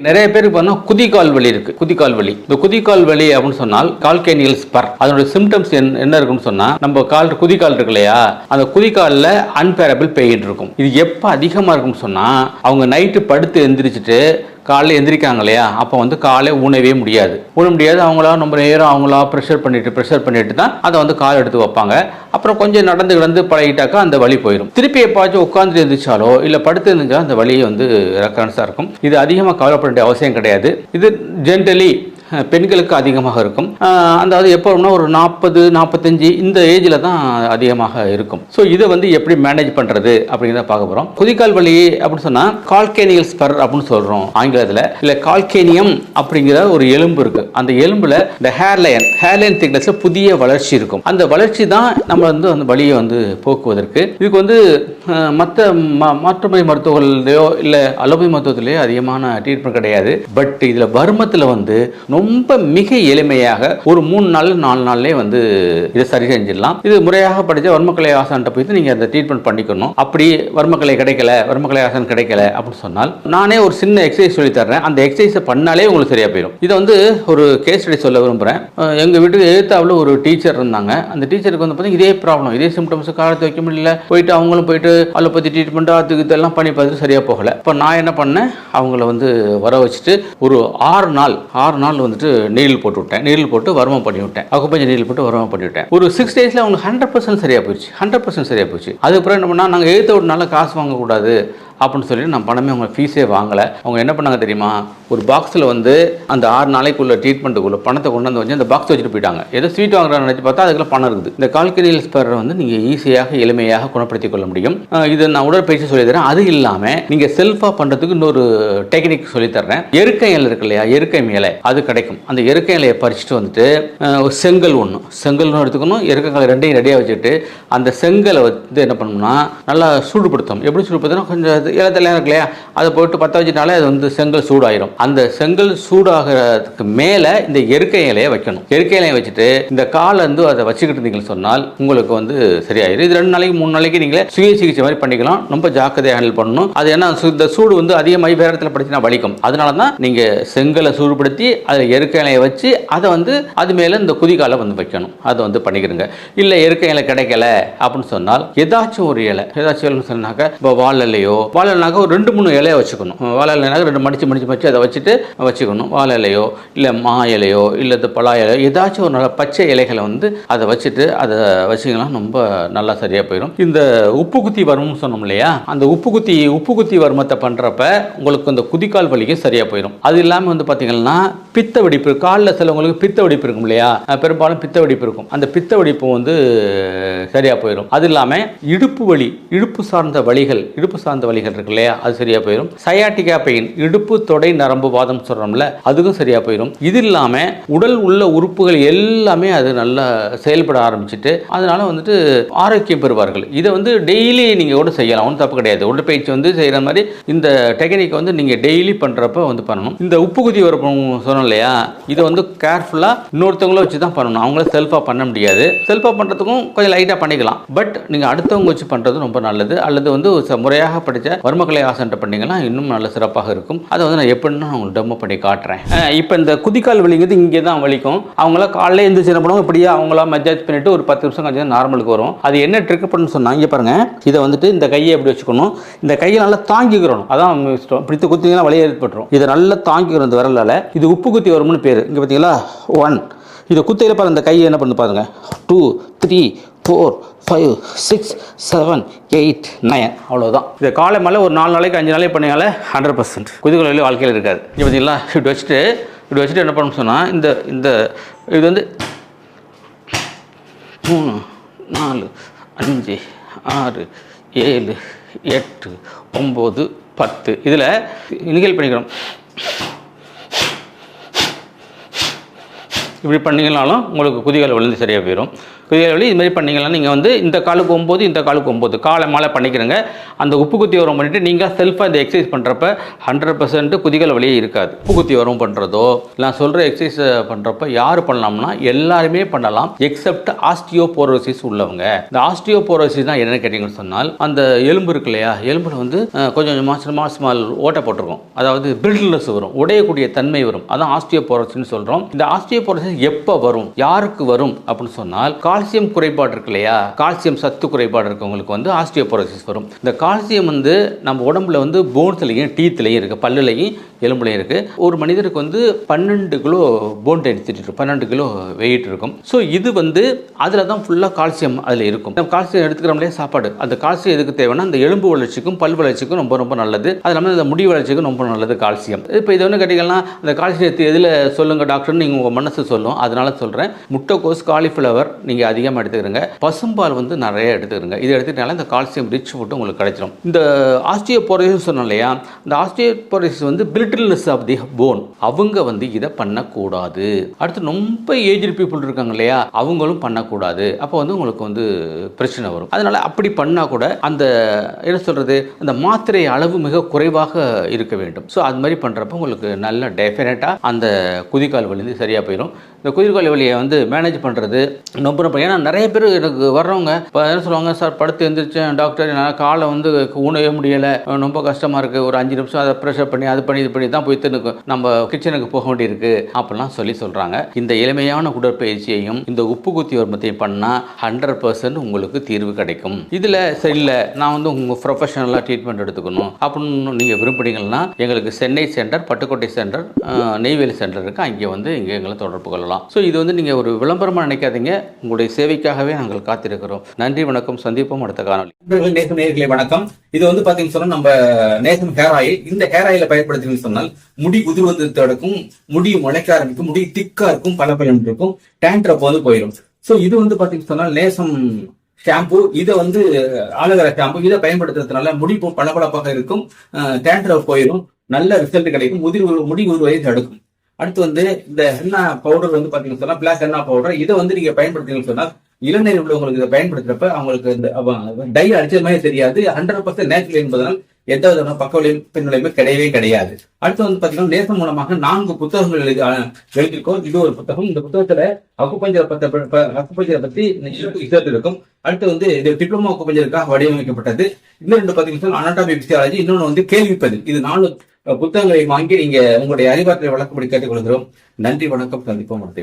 நிறைய பேருக்கு பார்த்தா குதிக்கால் வலி இருக்கு குதிக்கால் வலி. இந்த குதிக்கால் வலி அப்படின்னு சொன்னால் கால்கேனியல் ஸ்பர் அதனுடைய சிம்டம்ஸ் என்ன இருக்குன்னு சொன்னா நம்ம கால் குதிக்கால் இருக்கு இல்லையா அந்த குதிக்காலில் அன்பேரபிள் பெயின் இருக்கும். இது எப்போ அதிகமாக இருக்கும்னு சொன்னா அவங்க நைட்டு படுத்து எந்திரிச்சிட்டு காலையில் எந்திரிக்காங்க இல்லையா? அப்போ வந்து காலை ஊனவே முடியாது. ஊன முடியாது அவங்களா ரொம்ப நேரம் அவங்களா ப்ரெஷர் பண்ணிட்டு ப்ரெஷர் பண்ணிட்டு தான் அதை வந்து கால் எடுத்து வைப்பாங்க. அப்புறம் கொஞ்சம் நடந்து கிடந்து பழகிட்டாக்கா அந்த வலி போயிடும் திருப்பி எப்பாச்சும் உட்காந்து எழுந்திரிச்சாலோ இல்லை படுத்து எழுந்திரிச்சா அந்த வலி வந்து ரெக்கரன்ஸாக இருக்கும். இது அதிகமாக கவலைப்பட வேண்டிய அவசியம் கிடையாது. இது ஜென்ரலி பெண்களுக்கு அதிகமாக இருக்கும். அதாவது எப்போனா ஒரு நாற்பது நாற்பத்தஞ்சு இந்த ஏஜில் தான் அதிகமாக இருக்கும். ஸோ இதை வந்து எப்படி மேனேஜ் பண்ணுறது அப்படிங்கிறத பார்க்க போகிறோம் குதிகால் வலி அப்படின்னு சொன்னால் கால்கேனியல் ஸ்பர் அப்படின்னு சொல்கிறோம் ஆங்கிலத்தில். இல்லை கால்கேனியம் அப்படிங்கிற ஒரு எலும்பு இருக்குது அந்த எலும்பில் இந்த ஹேர்லைன் ஹேர்லைன் திக்னஸில் புதிய வளர்ச்சி இருக்கும். அந்த வளர்ச்சி தான் நம்ம வந்து அந்த வலியை வந்து போக்குவதற்கு. இதுக்கு வந்து மற்ற மாற்றுமை மருத்துவர்களையோ இல்லை அலோபதி மருத்துவத்திலேயோ அதிகமான ட்ரீட்மெண்ட் கிடையாது. பட் இதில் வருமத்தில் வந்து ரொம்ப மிக எளிமையாக ஒரு மூணு நாள் நாலு நாள்லேயே வந்து இதை சரி செஞ்சிடலாம். இது முறையாக படித்த வர்மக்கலை ஆசான்கிட்ட போயிட்டு நீங்கள் அந்த ட்ரீட்மெண்ட் பண்ணிக்கணும். அப்படி வர்மக்கலை கிடைக்கல வர்மக்கலை ஆசான் கிடைக்கல அப்படின்னு சொன்னால் நானே ஒரு சின்ன எக்ஸசைஸ் சொல்லி தர்றேன். அந்த எக்ஸசைஸை பண்ணாலே உங்களுக்கு சரியாக போயிடும் இதை வந்து ஒரு கேஸ் ஸ்டடி சொல்ல விரும்புகிறேன் எங்கள் வீட்டுக்கு எழுத்தாவில் ஒரு டீச்சர் இருந்தாங்க. அந்த டீச்சருக்கு வந்து பார்த்தீங்கன்னா இதே ப்ராப்ளம் இதே சிம்டம்ஸ் காலத்து வைக்க முடியல. போயிட்டு அவங்களும் போயிட்டு அலோபதி ட்ரீட்மெண்ட் அதுக்கு இதெல்லாம் பண்ணி பார்த்துட்டு சரியாக போகலை. இப்போ நான் என்ன பண்ணேன்? அவங்கள வந்து வர வச்சுட்டு ஒரு ஆறு நாள் ஆறு நாள் வந்து வந்துட்டு நீரில் போட்டு விட்டேன். நீரில் போட்டு வருமம் பண்ணி விட்டேன். அக்குப்பஞ்சு நீரில் போட்டு வருமம் பண்ணி விட்டேன். ஒரு சிக்ஸ் டேஸில் அவங்களுக்கு ஹண்ட்ரட் பர்சன்ட் சரியாக போயிடுச்சு. ஹண்ட்ரட் பர்சன்ட் சரியாக போச்சு அதுக்கப்புறம் என்ன பண்ணால் நாங்கள் எழுத்த விடனால காசு வாங்கக்கூடாது. அப்படின்னு சொல்லிட்டு நான் பணமே அவங்க ஃபீஸே வாங்கலை. அவங்க என்ன பண்ணாங்க தெரியுமா? ஒரு பாக்ஸில் வந்து அந்த ஆறு நாளைக்குள்ள ட்ரீட்மெண்ட்டுக்குள்ள பணத்தை கொண்டு வந்து வச்சு அந்த பாக்ஸ் வச்சுட்டு போயிட்டாங்க. ஏதோ ஸ்வீட் வாங்குறான்னு நினச்சி பார்த்தா அதுக்குள்ள பணம் இருக்குது. இந்த கால்கனியல் ஸ்பரை வந்து நீங்கள் ஈஸியாக எளிமையாக குணப்படுத்திக் கொள்ள முடியும். இதை இது நான் உடற்பயிற்சி சொல்லி தரேன் அது இல்லாமல் நீங்கள் செல்ஃபாக பண்ணுறதுக்கு இன்னொரு டெக்னிக் சொல்லித்தரேன் தர்றேன். எருக்கை இலை இருக்கு இல்லையா? எருக்கை இலை அது கிடைக்கும். அந்த எருக்கை இலையை பறிச்சுட்டு வந்துட்டு ஒரு செங்கல் ஒன்று செங்கல் ஒன்று எடுத்துக்கணும். எருக்கை ரெண்டையும் ரெடியாக வச்சுட்டு அந்த செங்கலை வந்து என்ன பண்ணணும்னா நல்லா சூடுபடுத்தும். எப்படி சூடுபடுத்தினா கொஞ்சம் இது இலத்தெல்லாம் இருக்கு இல்லையா அதை போட்டு பற்ற வச்சுட்டாலே அது வந்து செங்கல் சூடாயிரும். அந்த செங்கல் சூடாகிறதுக்கு மேலே இந்த எருக்கை இலையை வைக்கணும். எருக்கை இலையை வச்சுட்டு இந்த காலை வந்து அதை வச்சுக்கிட்டு இருந்தீங்கன்னு சொன்னால் உங்களுக்கு வந்து சரியாயிரும். இது ரெண்டு நாளைக்கு மூணு நாளைக்கு நீங்களே சுய சிகிச்சை மாதிரி பண்ணிக்கலாம். ரொம்ப ஜாக்கிரதையாக ஹேண்டில் பண்ணணும். அது ஏன்னா இந்த சூடு வந்து அதிகமாக வேறு இடத்துல படிச்சுனா வலிக்கும். அதனால தான் நீங்கள் செங்கலை சூடுபடுத்தி அதில் எருக்கை இலையை வச்சு அதை வந்து அது மேலே இந்த குதிகாலை வந்து வைக்கணும். அதை வந்து பண்ணிக்கிறங்க இல்லை எருக்கை இலை கிடைக்கல அப்படின்னு சொன்னால் ஏதாச்சும் ஒரு இலை. ஏதாச்சும் இலைன்னு சொன்னாக்க இப்போ வாழை இலையோ வாழை இலைனாக்கா ஒரு ரெண்டு மூணு இலையை வச்சுக்கணும். வாழை இலைனாக்கா ரெண்டு மடிச்சு மடிச்சு மடிச்சு அதை வச்சுட்டு வச்சுக்கணும். வாழை இலையோ இல்லை மா இலையோ இல்லை இந்த பலா இலையோ ஏதாச்சும் ஒரு நல்ல பச்சை இலைகளை வந்து அதை வச்சுட்டு அதை வச்சிங்கன்னா ரொம்ப நல்லா சரியாக போயிடும் இந்த உப்பு குத்தி வரும்னு சொன்னோம் இல்லையா? அந்த உப்பு குத்தி உப்பு குத்தி வருமத்தை பண்ணுறப்ப உங்களுக்கு இந்த குதிக்கால் வலிக்கும் சரியாக போயிடும் அது இல்லாமல் வந்து பார்த்தீங்கன்னா பித்த வெடிப்பு காலில் சிலவங்களுக்கு பித்த வெடிப்பு இருக்கும் இல்லையா? பெரும்பாலும் பித்த வெடிப்பு இருக்கும். அந்த பித்த வெடிப்பு வந்து சரியாக போயிடும் அது இல்லாமல் இடுப்பு வலி இடுப்பு சார்ந்த வழிகள் இடுப்பு சார்ந்த வழிகள் வலிகள் இருக்கு இல்லையா? அது சரியாக போயிடும் சயாட்டிகா பெயின் இடுப்பு தொடை நரம்பு வாதம் சொல்கிறோம்ல அதுக்கும் சரியாக போயிடும் இது இல்லாமல் உடல் உள்ள உறுப்புகள் எல்லாமே அது நல்லா செயல்பட ஆரம்பிச்சிட்டு அதனால வந்துட்டு ஆரோக்கியம் பெறுவார்கள். இதை வந்து டெய்லி நீங்கள் கூட செய்யலாம். ஒன்றும் தப்பு கிடையாது. உடற்பயிற்சி வந்து செய்கிற மாதிரி இந்த டெக்னிக்கை வந்து நீங்கள் டெய்லி பண்ணுறப்ப வந்து பண்ணணும். இந்த உப்பு குதி வரப்போ சொன்னோம் இல்லையா? இதை வந்து கேர்ஃபுல்லாக இன்னொருத்தவங்கள வச்சு தான் பண்ணணும். அவங்கள செல்ஃபாக பண்ண முடியாது. செல்ஃபாக பண்ணுறதுக்கும் கொஞ்சம் லைட்டாக பண்ணிக்கலாம். பட் நீங்கள் அடுத்தவங்க வச்சு பண்ணுறது ரொம்ப நல்லது. அல்லது வந்து ஒரு ச- முறையாக படித்த வர்மக்கலை ஆசன்ட்ட பண்ணீங்கன்னா இன்னும் நல்ல சிறப்பாக இருக்கும். அதை வந்து நான் எப்படின்னு நான் உங்களுக்கு டெமோ பண்ணி காட்டுறேன். இப்போ இந்த குதிக்கால் வலிங்கிறது இங்கே தான் வலிக்கும். அவங்கள காலையில் எழுந்திரிச்சு என்ன பண்ணுவாங்க இப்படியே அவங்களா மஜாஜ் பண்ணிட்டு ஒரு பத்து நிமிஷம் கழிச்சு நார்மலுக்கு வரும். அது என்ன ட்ரிக் பண்ணு சொன்னாங்க இங்கே பாருங்க. இதை வந்துட்டு இந்த கையை எப்படி வச்சுக்கணும்? இந்த கையை நல்லா தாங்கிக்கிறணும். அதான் இஷ்டம். இப்படி குத்திங்கன்னா வலி ஏற்பட்டுரும். இதை நல்லா தாங்கிக்கிறோம் இந்த விரலால் இது உப்பு குத்தி வரும்னு பேர். இங்கே பார்த்தீங்களா ஒன் இதை குத்தையில் பாருங்க இந்த கையை என்ன பண்ணு பாருங்க. Two three four five six seven eight nine அவ்வளோதான் இதை காலை மேலே ஒரு நாலு நாளைக்கு அஞ்சு நாளைக்கு பண்ணியாலே ஹண்ட்ரட் பர்சன்ட் குதிகளில் வாழ்க்கையில் இருக்காது. இங்கே பார்த்தீங்களா இப்படி வச்சுட்டு இப்படி வச்சுட்டு என்ன பண்ணணும் சொன்னால் இந்த இந்த இது வந்து மூணு நாலு அஞ்சு ஆறு ஏழு எட்டு ஒம்பது பத்து. இதில் நிகழ் பண்ணிக்கிறோம் இப்படி பண்ணீங்கனாலும் உங்களுக்கு குதிகால் விழுந்து சரியாக போயிடும் குதிகால் வலி இது மாதிரி பண்ணீங்கன்னா நீங்கள் வந்து இந்த காலுக்கு ஒம்பது இந்த காலுக்கு ஒம்பது. காலை மாலை பண்ணிக்கிறங்க. அந்த உப்பு குத்தி உரம் பண்ணிட்டு நீங்கள் செல்ஃபாக இந்த எக்ஸசைஸ் பண்ணுறப்ப ஹண்ட்ரட் பர்சன்ட் குதிகள் வழியே இருக்காது. உப்பு குத்தி உரம் பண்ணுறதோ நான் சொல்கிற எக்ஸசைஸ் பண்ணுறப்ப யார் பண்ணலாம்னா எல்லாருமே பண்ணலாம் எக்ஸப்ட் ஆஸ்டியோபோரோசிஸ் உள்ளவங்க. இந்த ஆஸ்டியோபோரோசிஸ் தான் என்னென்னு கேட்டிங்கன்னு சொன்னால் அந்த எலும்பு இருக்கு இல்லையா? எலும்பில் வந்து கொஞ்சம் கொஞ்சம் கொஞ்சமாக ஸ்மால் ஓட்டை போட்டிருக்கும். அதாவது பிரிட்லஸ் வரும் உடையக்கூடிய தன்மை வரும். அதான் ஆஸ்டியோபோரோசிஸ்னு சொல்கிறோம் இந்த ஆஸ்டியோபோரோசிஸ் எப்போ வரும் யாருக்கு வரும் அப்படின்னு சொன்னால் கால் கால்சியம் குறைபாடு இருக்கு இல்லையா? கால்சியம் சத்து குறைபாடு இருக்கவங்களுக்கு வந்து ஆஸ்டியோபோரோசிஸ் வரும். இந்த கால்சியம் வந்து நம்ம உடம்புல வந்து போன்ஸ்லையும் டீத்துலையும் இருக்குது பல்லுலையும் எலும்புலையும் இருக்குது ஒரு மனிதருக்கு வந்து பன்னெண்டு கிலோ போன் டென்சிட்டி இருக்கும். பன்னெண்டு கிலோ வெயிட் இருக்கும். ஸோ இது வந்து அதில் தான் ஃபுல்லாக கால்சியம் அதில் இருக்கும். நம்ம கால்சியம் எடுத்துக்கிறோம்லே சாப்பாடு. அந்த கால்சியம் எதுக்கு தேவைன்னா அந்த எலும்பு வளர்ச்சிக்கும் பல் வளர்ச்சிக்கும் ரொம்ப ரொம்ப நல்லது. அது இல்லாமல் இந்த முடி வளர்ச்சிக்கும் ரொம்ப நல்லது கால்சியம். இப்போ இது ஒன்று கேட்டிங்கன்னா அந்த கால்சியத்தை எதில் சொல்லுங்கள் டாக்டர்னு நீங்கள் உங்கள் மனசு சொல்லும். அதனால சொல்கிறேன் முட்டைக்கோஸ் காலிஃப்ளவர் நீங்கள் அதிகமாக எடுத்துக்கிறங்க. பசும்பால் வந்து நிறைய எடுத்துக்கிறங்க. இது எடுத்துக்கிட்டாலே இந்த கால்சியம் ரிச் ஃபுட்டு உங்களுக்கு கிடைச்சிடும் இந்த ஆஸ்டியோபோரோசிஸ் சொன்னோம் இல்லையா? இந்த ஆஸ்டியோபோரோசிஸ் வந்து பிரிட்டில்னஸ் ஆஃப் தி போன் அவங்க வந்து இதை பண்ணக்கூடாது. அடுத்து ரொம்ப ஏஜ்டு பீப்புள் இருக்காங்க இல்லையா? அவங்களும் பண்ணக்கூடாது. அப்போ வந்து உங்களுக்கு வந்து பிரச்சனை வரும். அதனால் அப்படி பண்ணால் கூட அந்த என்ன சொல்கிறது அந்த மாத்திரை அளவு மிக குறைவாக இருக்க வேண்டும். ஸோ அது மாதிரி பண்ணுறப்ப உங்களுக்கு நல்ல டெஃபினட்டாக அந்த குதிக்கால் வலி வந்து சரியாக போயிடும் இந்த குதிர்கால் வலியை வந்து மேனேஜ் பண்ணுறது ரொம்ப ரொம்ப ஏன்னா நிறைய பேர் எனக்கு வர்றவங்க இப்போ என்ன சொல்லுவாங்க சார் படுத்து எழுந்திரிச்சேன் டாக்டர் என்னால் காலை வந்து ஊனவே முடியலை. ரொம்ப கஷ்டமாக இருக்குது ஒரு அஞ்சு நிமிஷம் அதை ப்ரெஷர் பண்ணி அது பண்ணி இது பண்ணி தான் போய் தின்னு நம்ம கிச்சனுக்கு போக வேண்டியிருக்கு. அப்படிலாம் சொல்லி சொல்கிறாங்க இந்த எளிமையான உடற்பயிற்சியையும் இந்த உப்பு குத்தி வர்மத்தையும் பண்ணால் ஹண்ட்ரட் பர்சன்ட் உங்களுக்கு தீர்வு கிடைக்கும். இதில் சரியில்லை நான் வந்து உங்கள் ப்ரொஃபஷனலாக ட்ரீட்மெண்ட் எடுத்துக்கணும். அப்படின்னு நீங்கள் விரும்புறீங்கன்னா எங்களுக்கு Chennai centre Pattukkottai centre Neyveli centre இருக்குது அங்கே வந்து இங்கே எங்களை தொடர்பு கொள்ளலாம். ஸோ இது வந்து நீங்கள் ஒரு விளம்பரமாக நினைக்காதீங்க. உங்களுடைய சேவைக்காகவே நாங்கள் காத்திருக்கிறோம். நன்றி வணக்கம் சந்திப்போம் அடுத்த காணொலி நேசம் நேர்களை வணக்கம். இது வந்து பாத்தீங்கன்னு சொன்னா நம்ம நேசம் ஹேர் ஆயில் இந்த ஹேர் ஆயில பயன்படுத்தினு சொன்னால் முடி உதிர்வது தடுக்கும் முடி முளைக்க ஆரம்பிக்கும் முடி திக்கா இருக்கும் பல இருக்கும் டேண்ட்ரப் வந்து போயிடும் சோ இது வந்து பாத்தீங்கன்னு சொன்னால் நேசம் ஷாம்பு இதை வந்து ஆலோவேரா ஷாம்பு இதை பயன்படுத்துறதுனால முடி பளபளப்பாக இருக்கும் டேண்ட்ரப் போயிடும் நல்ல ரிசல்ட் கிடைக்கும் முதிர் முடி உருவதை தடுக்கும். அடுத்து வந்து இந்த ஹென்னா பவுடர் வந்து பாத்தீங்கன்னு சொன்னா பிளாக் ஹென்னா பவுடர் இதை வந்து நீங்க பயன்படுத்தீங்கன்னு சொன்னா இளநீர் உள்ளவங்களுக்கு இதை பயன்படுத்துறப்ப அவங்களுக்கு இந்த டை அடிச்சது மாதிரி தெரியாது. ஹண்ட்ரட் பர்சன்ட் நேச்சுரல் என்பதனால் எந்த விதமான பக்க விளையும் பின்விளைவுமே கிடையவே கிடையாது. அடுத்து வந்து பாத்தீங்கன்னா நேசம் மூலமாக நான்கு புத்தகங்கள் எழுதி எழுதியிருக்கோம். இது ஒரு புத்தகம். இந்த புத்தகத்துல அக்குப்பஞ்சரை பத்த அக்குப்பஞ்சரை பத்தி ரிசர்ச் இருக்கும். அடுத்து வந்து இது டிப்ளமோ அக்குப்பஞ்சருக்காக வடிவமைக்கப்பட்டது. இன்னும் ரெண்டு பாத்தீங்கன்னா அனாட்டாமி பிசியாலஜி இன்னொன்று வந்து கேள்விப்பது இது நாலு புத்தகங்களை வாங்கி நீங்க உங்களுடைய அறிவாற்றலை வழக்கப்படி கேட்டுக்கொள்கிறோம். நன்றி வணக்கம் சந்திப்போம் அடுத்த